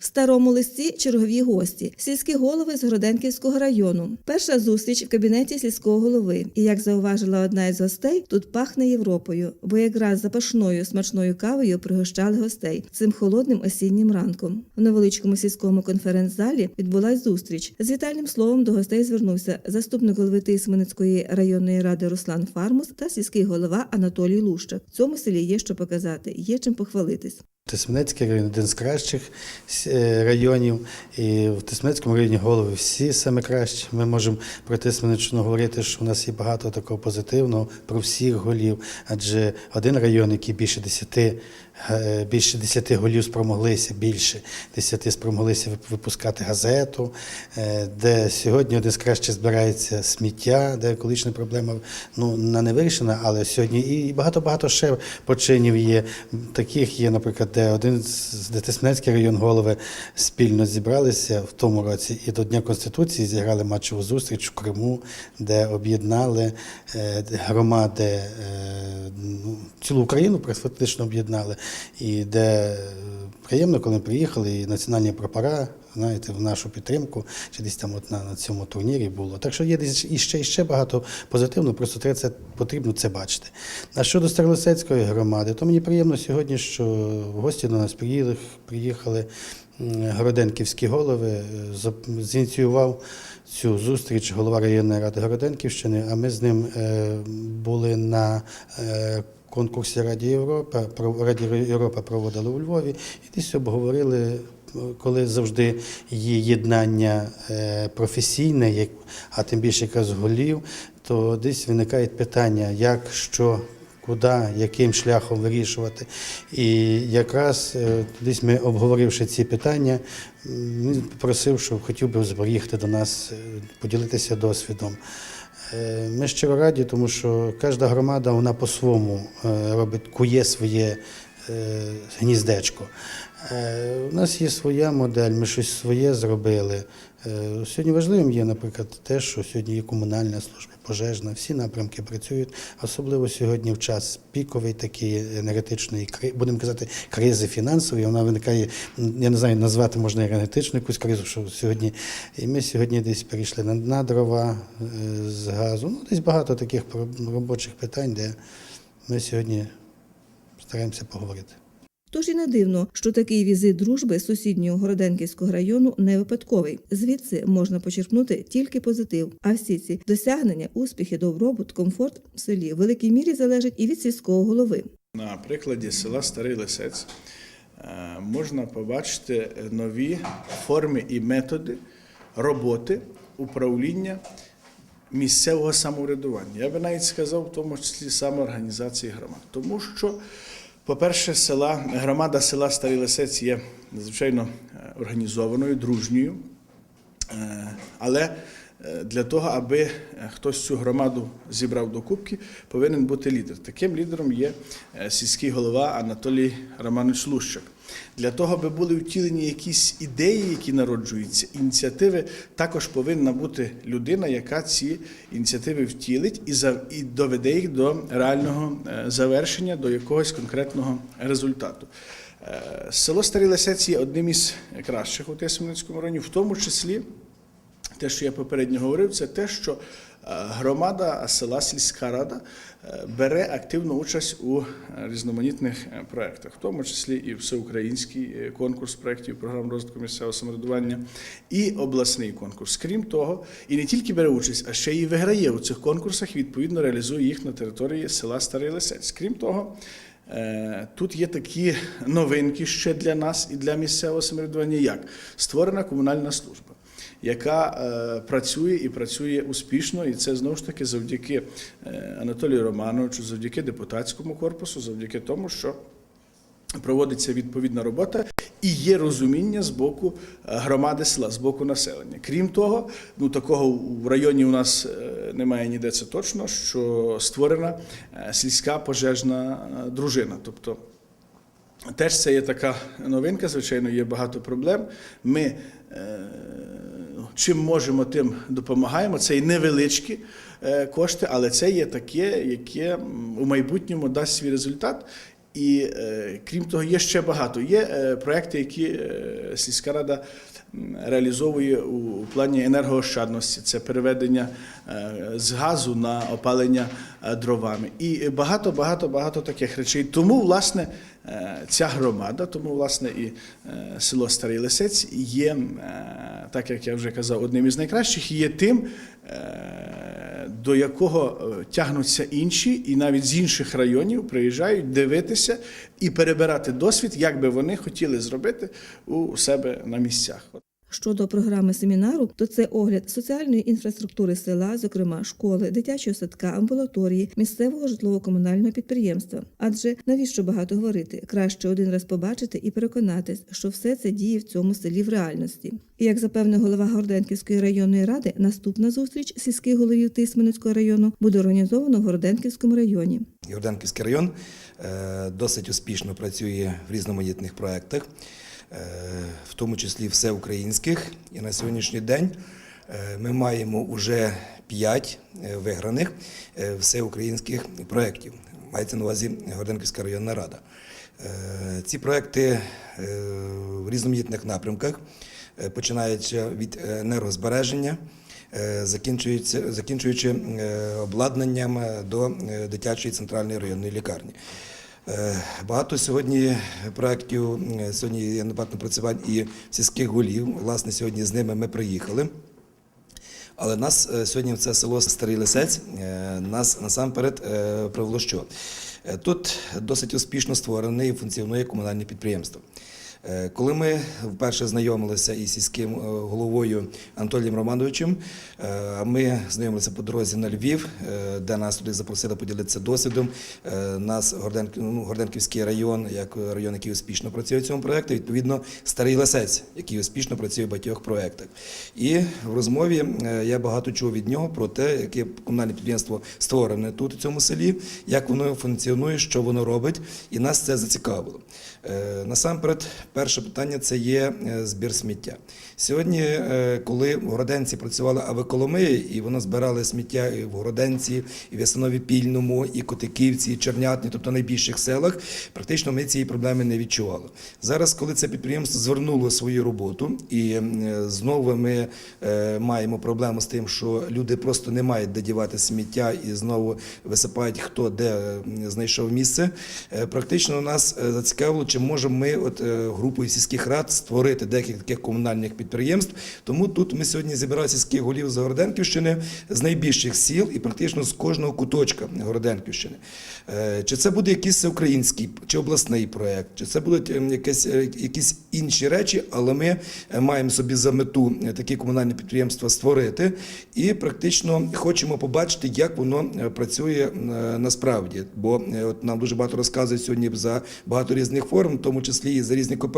В старому листі чергові гості, сільські голови з Гроденківського району. Перша зустріч в кабінеті сільського голови. І як зауважила одна із гостей, тут пахне Європою, бо якраз запашною смачною кавою пригощали гостей цим холодним осіннім ранком. В невеличкому сільському конференц-залі відбулась зустріч. З вітальним словом до гостей звернувся заступник голови Тисменецької районної ради Руслан Фармус та сільський голова Анатолій Лущак. В цьому селі є що показати, є чим похвалитись. Тисменецький район один з кращих е, районів, і в Тисменецькому районі голови всі саме кращі. Ми можемо про Тисменеччину говорити, що у нас є багато такого позитивного про всіх голів. Адже один район, який більше десяти, е, більше десяти голів спромоглися, більше десяти спромоглися випускати газету, е, де сьогодні один з кращих збирається сміття, де екологічна проблема ну, не вирішена, але сьогодні і багато-багато ще починів є. Таких є, наприклад, де один з де район голови спільно зібралися в тому році і до Дня Конституції зіграли матчову зустріч в Криму, де об'єднали е, громади, е, ну, цілу Україну фактично об'єднали, і де е, приємно, коли приїхали, і національні прапора, знаєте, в нашу підтримку, чи десь там от на, на цьому турнірі було. Так що є десь іще, іще багато позитивного, просто треба це потрібно це бачити. А щодо Старлисецької громади, то мені приємно сьогодні, що в гості до нас приїхали, приїхали Городенківські голови, е, зініціював цю зустріч голова районної ради Городенківщини, а ми з ним е, були на конкурсі Раді Європа, про- Раді Європа проводили у Львові і десь обговорили, коли завжди є єднання е, професійне, а тим більше якраз голів, то десь виникає питання, як що. Куди, яким шляхом вирішувати. І якраз е, десь ми, обговоривши ці питання, він попросив, що хотів би приїхати до нас, е, поділитися досвідом. Е, Ми щиро раді, тому що кожна громада вона по-своєму е, робить, кує своє гніздечко. Е, У нас є своя модель, ми щось своє зробили. Е, Сьогодні важливим є, наприклад, те, що сьогодні є комунальна служба, пожежна, всі напрямки працюють, особливо сьогодні в час піковий такий енергетичної будемо казати, кризи фінансової. Вона виникає, я не знаю, назвати можна енергетичну якусь кризу, що сьогодні. І ми сьогодні десь перейшли на, дрова е, з газу. Ну, десь багато таких робочих питань, де ми сьогодні стараємося поговорити. Тож і не дивно, що такий візит дружби з сусіднього Городенківського району не випадковий. Звідси можна почерпнути тільки позитив. А всі ці досягнення, успіхи, добробут, комфорт в селі в великій мірі залежать і від сільського голови. На прикладі села Старий Лисець е, можна побачити нові форми і методи роботи управління місцевого самоврядування. Я би навіть сказав, в тому числі самоорганізації громад. Тому що, по-перше, села, громада села Старий Лисець є надзвичайно організованою, дружньою. Е, Але е, для того, аби хтось цю громаду зібрав до кубки, повинен бути лідер. Таким лідером є е, сільський голова Анатолій Романович Лущак. Для того, аби були втілені якісь ідеї, які народжуються, ініціативи, також повинна бути людина, яка ці ініціативи втілить і доведе їх до реального е, завершення, до якогось конкретного результату. Е, Село Старий Лисець є одним із кращих у Тисменницькому районі, в тому числі те, що я попередньо говорив, це те, що громада села сільська рада е, бере активну участь у е, різноманітних е, проєктах, в тому числі і всеукраїнський е, конкурс проєктів програм розвитку місцевого самоврядування, і обласний конкурс. Крім того, і не тільки бере участь, а ще й виграє у цих конкурсах, відповідно реалізує їх на території села Старий Лисець. Крім того, Е, Тут є такі новинки ще для нас і для місцевого самоврядування, як створена комунальна служба, яка е, працює і працює успішно, і це знову ж таки завдяки е, Анатолію Романовичу, завдяки депутатському корпусу, завдяки тому, що проводиться відповідна робота і є розуміння з боку е, громади села, з боку населення. Крім того, ну такого в районі у нас немає ніде це точно, що створена сільська пожежна дружина. Тобто Теж це є така новинка, звичайно, є багато проблем. Ми чим можемо, тим допомагаємо. Це і невеличкі е, кошти, але це є таке, яке у майбутньому дасть свій результат. І е, крім того, є ще багато. Є е, проекти, які сільська рада реалізовує у, плані енергоощадності. Це переведення з газу на опалення дровами. І багато, багато, багато таких речей. Тому, власне, ця громада, тому, власне, і е, село Старий Лисець є, е, так як я вже казав, одним із найкращих, є тим. е, До якого е, тягнуться інші, і навіть з інших районів приїжджають дивитися і перебирати досвід, як би вони хотіли зробити у себе на місцях. Щодо програми семінару, то це огляд соціальної інфраструктури села, зокрема школи, дитячого садка, амбулаторії, місцевого житлово-комунального підприємства. Адже навіщо багато говорити? Краще один раз побачити і переконатись, що все це діє в цьому селі в реальності. І як запевнив голова Горденківської районної ради, наступна зустріч сільських головів Тисменецького району буде організовано в Горденківському районі. Йорданківський район е, досить успішно працює в різноманітних проєктах, е, в тому числі всеукраїнських. І на сьогоднішній день е, ми маємо вже п'ять е, виграних е, всеукраїнських проєктів. Мається на увазі Горденківська районна рада. Е, Ці проекти е, в різноманітних напрямках, е, починаючи від енергозбереження, е, закінчуючи е, обладнанням е, до е, дитячої центральної районної лікарні. Е, Багато сьогодні проєктів, сьогодні є напевно працювань і сільських голів. Власне, сьогодні з ними ми приїхали. Але нас е, сьогодні в це село Старий Лисець е, нас насамперед привело що? Тут досить успішно створене і функціонує комунальне підприємство. Е, Коли ми вперше знайомилися із сільським е, головою Анатолієм Романовичем, е, ми знайомилися по дорозі на Львів, де нас туди запросили поділитися досвідом. Нас ну, Горденківський район, як район, який успішно працює в цьому проєкті, відповідно Старий Лисець, який успішно працює в багатьох проєктах. І в розмові я багато чув від нього про те, яке комунальне підприємство створене тут, у цьому селі, як воно функціонує, що воно робить, і нас це зацікавило. Насамперед, перше питання це є е, збір сміття. Сьогодні, е, коли в Городенці працювала Авиколомия, і воно збирали сміття і в Городенці, і в Ясинові Пільному, і Котиківці, і Чернятні, тобто найбільших селах, практично ми цієї проблеми не відчували. Зараз, коли це підприємство звернуло свою роботу, і е, знову ми маємо проблему з тим, що люди просто не мають де дівати сміття і знову висипають хто де знайшов місце. Практично нас зацікавило, чи можемо ми, от групою сільських рад, створити декілька комунальних підприємств. Тому тут ми сьогодні зібрали сільських голів з Городенківщини з найбільших сіл і практично з кожного куточка Городенківщини. Е, Чи це буде якийсь український чи обласний проект, чи це будуть е, якесь, е, якісь інші речі, але ми е, маємо собі за мету такі комунальні підприємства створити і практично хочемо побачити, як воно працює насправді. Бо от нам дуже багато розказують сьогодні за багато різних форм, в тому числі і за різні кооперативи.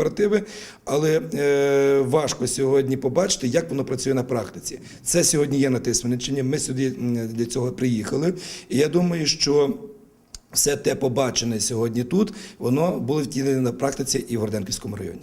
Але е, важко сьогодні побачити, як воно працює на практиці. Це сьогодні є на. Ми сюди для цього приїхали. І я думаю, що. Все те побачене сьогодні тут, воно було втілене на практиці і в Горденківському районі.